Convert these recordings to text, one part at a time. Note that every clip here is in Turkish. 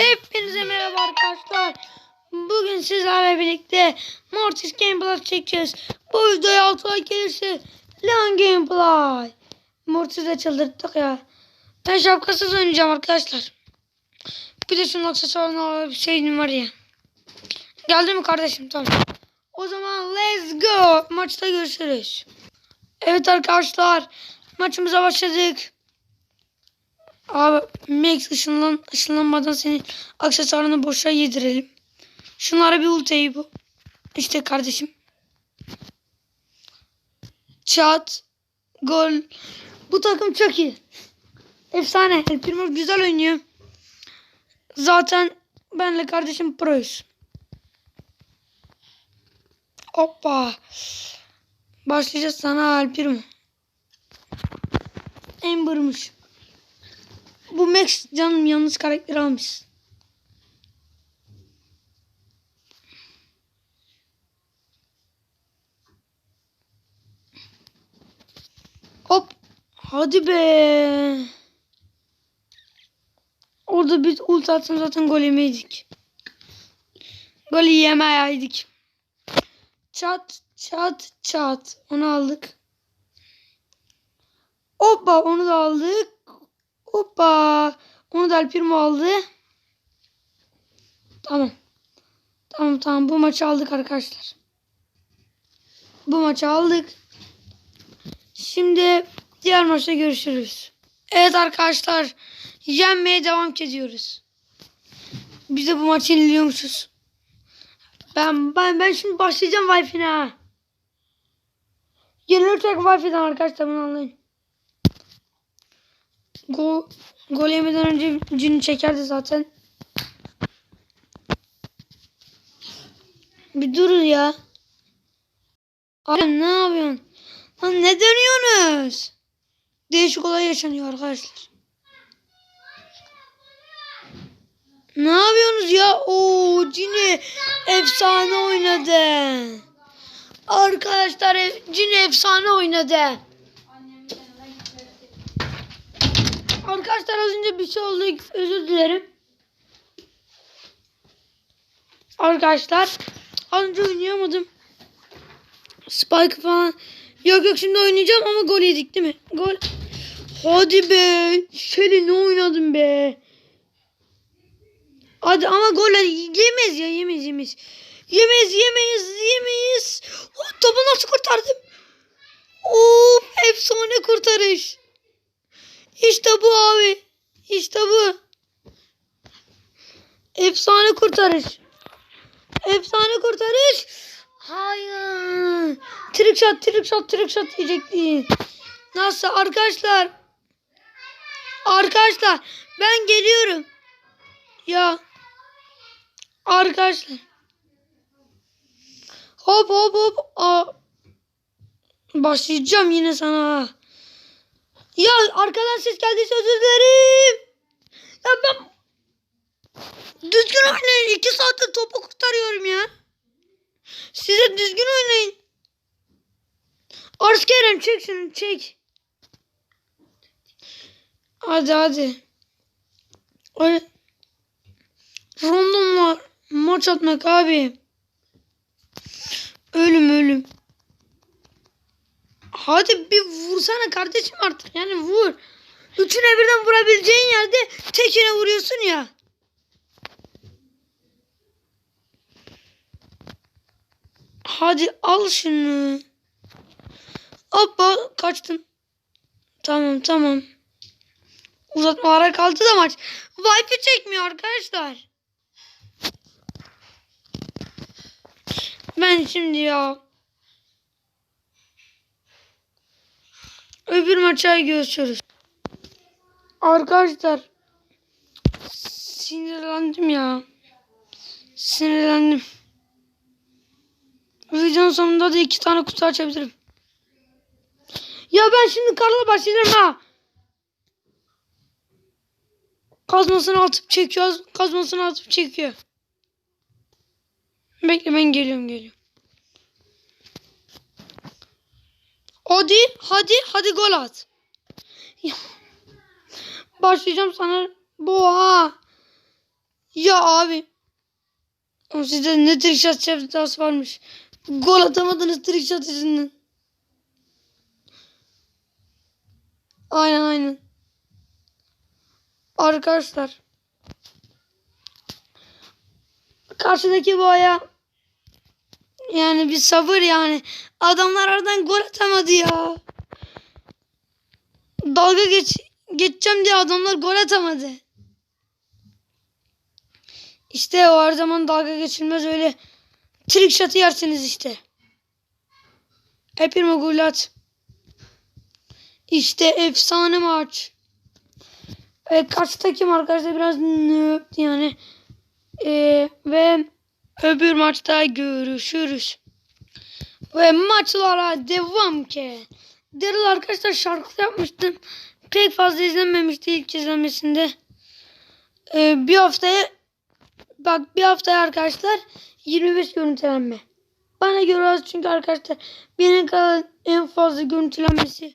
Hepinize merhaba arkadaşlar. Bugün sizlerle birlikte Mortis Gameplay çekeceğiz. Bu videoya 6 like gelirse Lan Gameplay. Mortis'e çıldırttık ya. Ben şapkasız oynayacağım arkadaşlar. Bir de şunun aksesuarını alabilseydim var ya. Geldi mi kardeşim? Tamam. O zaman let's go. Maçta görüşürüz. Evet arkadaşlar. Maçımıza başladık. Abi Max ışınlan, ışınlanmadan senin aksesuarını boşa yedirelim. Şunlara bir ultiyi bu. İşte kardeşim. Çat. Gol. Bu takım çok iyi. Efsane. El Primo güzel oynuyor. Zaten benle kardeşim proyuz. Hoppa. Başlayacağız sana El Primo. Amber'mış. Bu Max canım yalnız karakter almış. Hop. Hadi be. Orada bir ult atsam zaten gol yemeydik. Gol yemeydik. Çat çat çat. Onu aldık. Hoppa onu da aldık. Hoppa. Onu da El Primo aldı. Tamam. Tamam tamam bu maçı aldık arkadaşlar. Bu maçı aldık. Şimdi diğer maçta görüşürüz. Evet arkadaşlar. Yenmeye devam ediyoruz. Biz de bu maçı yeniliyormuşuz. Ben, ben, ben şimdi başlayacağım Wi-Fi'ne. Yenilirsek Wi-Fi'den arkadaşlar bunu anlayın. Gol, gol yemeden önce cini çekerdi zaten. Bir durun ya. Abi ne yapıyorsun? Lan ne dönüyorsunuz? Değişik olay yaşanıyor arkadaşlar. Ne yapıyorsunuz ya? Oo Cini efsane oynadı. Arkadaşlar Cini efsane oynadı. Önce bir şey oldu. Özür dilerim. Arkadaşlar az önce oynayamadım. Spike falan. Yok yok şimdi oynayacağım ama gol yedik değil mi? Gol. Hadi be. Şöyle ne oynadın be. Hadi ama gol yemez ya yemez yemez. Yemez yemeyiz yemeyiz. Oh, topu nasıl kurtardım? Oo efsane kurtarış. İşte bu abi. İşte bu. Efsane kurtarış. Efsane kurtarış. Hayır. Trick shot, trick shot, trick shot diyecekti. Nasıl arkadaşlar? Arkadaşlar ben geliyorum. Ya. Arkadaşlar. Hop hop hop. Aa. Başlayacağım yine sana. Ya arkadan ses geldiyse özür dilerim. Ya ben düzgün oynayın. İki saattir topu kurtarıyorum ya. Size düzgün oynayın. Ars Kerem çek şunu çek. Hadi hadi. Öyle. Random maç atmak abi. Ölüm ölüm. Hadi bir vursana kardeşim artık. Yani vur. Üçüne birden vurabileceğin yerde tekine vuruyorsun ya. Hadi al şunu. Hoppa kaçtım. Tamam tamam. Uzatmalara kaldı da maç. Wifi çekmiyor arkadaşlar. Ben şimdi ya. Öbür maça görüşürüz. Arkadaşlar. Sinirlendim ya. Sinirlendim. Videonun sonunda da iki tane kutu açabilirim. Ya ben şimdi karla başlayacağım ha. Kazmasını atıp çekiyor. Kazmasını atıp çekiyor. Bekle ben geliyorum geliyorum. Hadi hadi hadi gol at. Ya. Başlayacağım sana. Boğa. Ya abi. Oğlum Sizde ne trick shot sevdası varmış. Gol atamadınız trick shot yüzünden. Aynen aynen. Arkadaşlar. Karşıdaki boya yani bir sabır yani. Adamlar aradan gol atamadı ya. Dalga geç geçeceğim diye adamlar gol atamadı. İşte o her zaman dalga geçilmez öyle trick shot'ı yersiniz işte. Hepim gol. İşte efsane maç. E, karşı kim arkadaşlar biraz nöptü yani. E, ve öbür maçta görüşürüz. Ve maçlara devam ki. Daryl arkadaşlar şarkı yapmıştım. Pek fazla izlenmemişti ilk izlenmesinde. E, bir haftaya bak bir haftaya arkadaşlar 25 görüntülenme. Bana göre az çünkü arkadaşlar benim kadar en fazla görüntülenmesi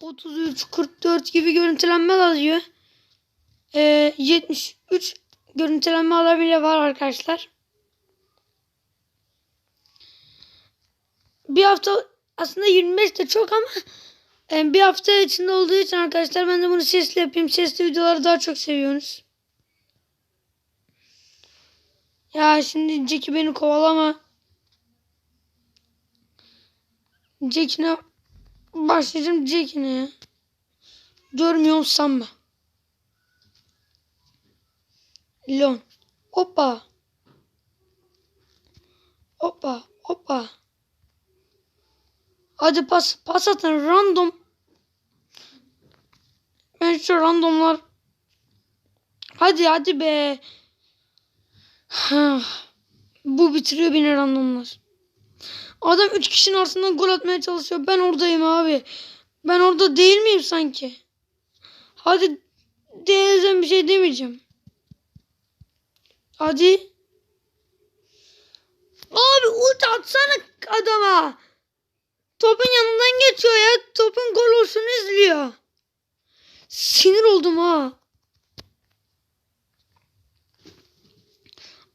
33, 44 gibi görüntülenme alıyor. Ee, 73 görüntülenme alabile var arkadaşlar. Bir hafta aslında 25 de çok ama e, bir hafta içinde olduğu için arkadaşlar ben de bunu sesli yapayım. Sesli videoları daha çok seviyorsunuz. Ya şimdi Jackie beni kovalama. Jackie'ne başlayacağım Jackie'ne ya. Görmüyorum sanma. Leon. Hoppa. Hoppa. Hoppa. Hadi pas. Pas atın. Random. Ben şu randomlar. Hadi hadi be. Bu bitiriyor beni randomlar. Adam 3 kişinin arasından gol atmaya çalışıyor. Ben oradayım abi. Ben orada değil miyim sanki? Hadi değilsen bir şey demeyeceğim. Hadi. Abi ult atsana adama. Topun yanından geçiyor ya. Topun gol olsun izliyor. Sinir oldum ha.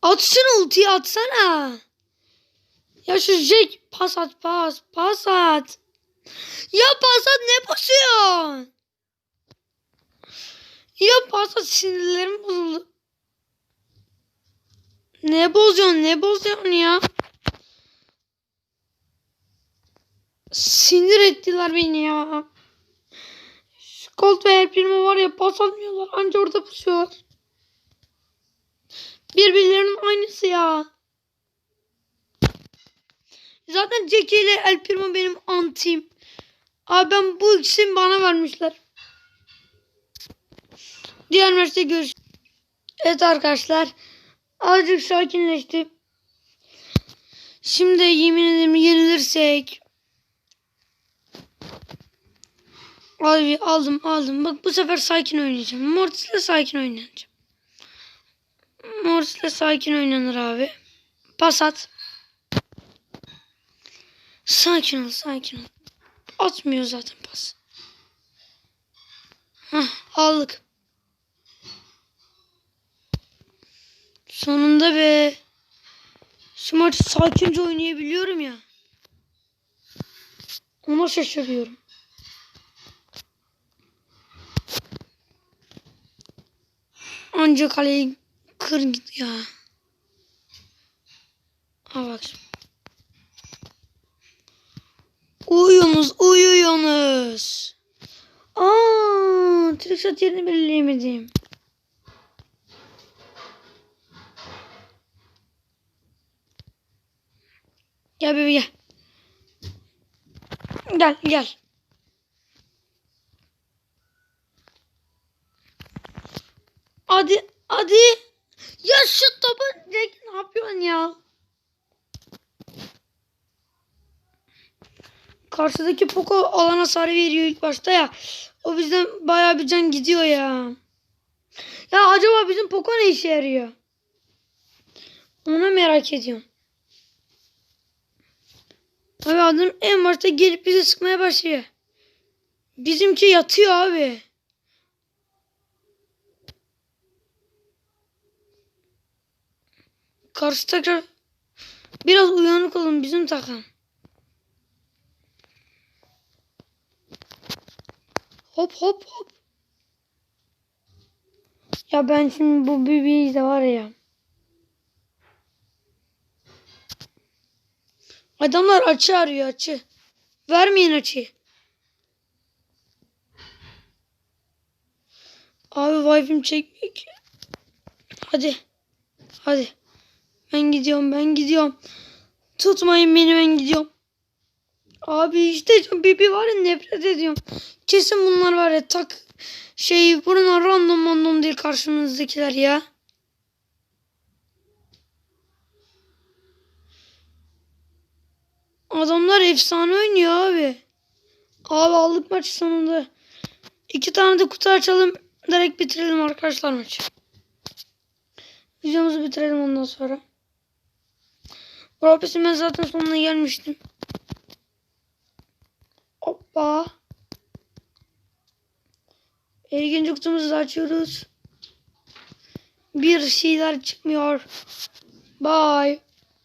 Atsana ultiyi atsana. Ya şu Jack pas at pas pas at. Ya pas at ne basıyorsun? Ya pas at sinirlerim bozuldu. Ne bozuyorsun ne bozuyorsun ya? Sinir ettiler beni ya. Colt ve El Primo var ya pas atmıyorlar anca orada pusuyorlar. Birbirlerinin aynısı ya. Zaten Jackie ile El Primo benim antim. Abi ben bu ikisini bana vermişler. Diğer maçta görüş. Evet arkadaşlar. Azıcık sakinleştim. Şimdi yemin ederim yenilirsek. Abi aldım aldım. Bak bu sefer sakin oynayacağım. Mortis'le sakin oynayacağım. Mortis'le sakin oynanır abi. Pas at. Sakin ol sakin ol. Atmıyor zaten pas. Hah aldık. Sonunda be. Şu maçı sakince oynayabiliyorum ya. Ona şaşırıyorum. Ancak kaleyi kır git ya. Ha bak. şimdi. Uyuyorsunuz, uyuyorsunuz. Aa, trickshot yerini belirleyemedim. Gel bebeğim gel. Gel gel. Hadi hadi. Ya şu topu ne yapıyorsun ya? Karşıdaki Poco alan hasarı veriyor ilk başta ya. O bizden bayağı bir can gidiyor ya. Ya acaba bizim Poco ne işe yarıyor? Onu merak ediyorum. Abi adam en başta gelip bizi sıkmaya başlıyor. Bizimki yatıyor abi. Karşı tekrar biraz uyanık olun bizim takım. Hop hop hop. Ya ben şimdi bu bebeği de var ya. Adamlar açı arıyor açı. Vermeyin açıyı. Abi wifi'm çekmiyor ki. Hadi. Hadi. Ben gidiyorum ben gidiyorum. Tutmayın beni ben gidiyorum. Abi işte Bibi var ya nefret ediyorum. Kesin bunlar var ya tak şey bunlar random random değil karşımızdakiler ya. Adamlar efsane oynuyor abi. Abi aldık maçı sonunda. İki tane de kutu açalım. Direkt bitirelim arkadaşlar maçı. Videomuzu bitirelim ondan sonra. Ropesin ben zaten sonuna gelmiştim. Hoppa. İlginç kutumuzu da açıyoruz. Bir şeyler çıkmıyor. Bye.